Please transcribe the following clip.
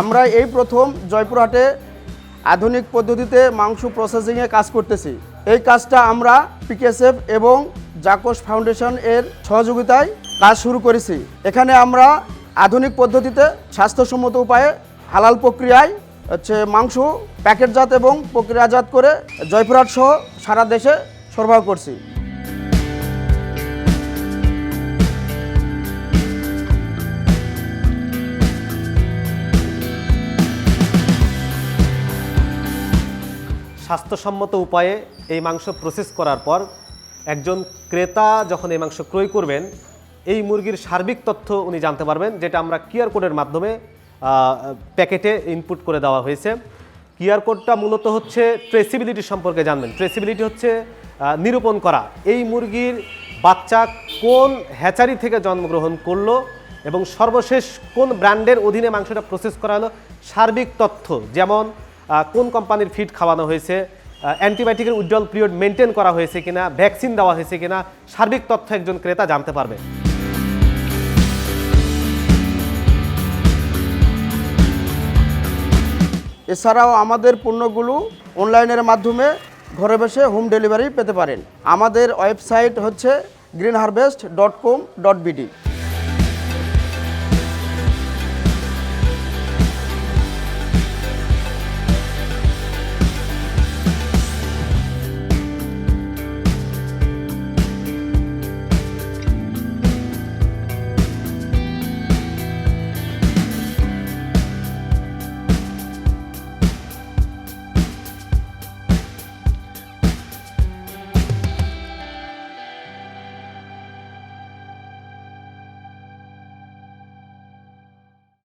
আমরা এই প্রথম জয়পুরহাটে আধুনিক পদ্ধতিতে মাংস প্রসেসিংয়ে কাজ করতেছি। এই কাজটা আমরা পিকেএসএফ এবং জাকোস ফাউন্ডেশন এর সহযোগিতায় কাজ শুরু করেছি। এখানে আমরা আধুনিক পদ্ধতিতে স্বাস্থ্যসম্মত উপায়ে হালাল প্রক্রিয়ায় হচ্ছে মাংস, প্যাকেটজাত এবং প্রক্রিয়াজাত করে জয়পুরহাট সহ সারা দেশে সরবরাহ করছি। স্বাস্থ্যসম্মত উপায়ে এই মাংস প্রসেস করার পর একজন ক্রেতা যখন এই মাংস ক্রয় করবেন, এই মুরগির সার্বিক তথ্য উনি জানতে পারবেন, যেটা আমরা কিউআর কোডের মাধ্যমে প্যাকেটে ইনপুট করে দেওয়া হয়েছে। কিউআর কোডটা মূলত হচ্ছে ট্রেসিবিলিটি সম্পর্কে জানবেন। ট্রেসিবিলিটি হচ্ছে নিরূপণ করা। এই মুরগির বাচ্চা কোন হ্যাচারি থেকে জন্মগ্রহণ করল এবং সর্বশেষ কোন ব্র্যান্ডের অধীনে মাংসটা প্রসেস করা হলো, সার্বিক তথ্য, যেমন কোন কোম্পানির ফিড খাওয়ানো হয়েছে? অ্যান্টিবায়োটিকের উজ্জ্বল পিরিয়ড মেনটেন করা হয়েছে কিনা? ভ্যাকসিন দেওয়া হয়েছে কিনা? সার্বিক তথ্য একজন ক্রেতা জানতে পারবে। এছাড়াও আমাদের পণ্যগুলো অনলাইনের মাধ্যমে ঘরে বসে হোম ডেলিভারি পেতে পারেন। আমাদের ওয়েবসাইট হচ্ছে green harvest dot com dot BD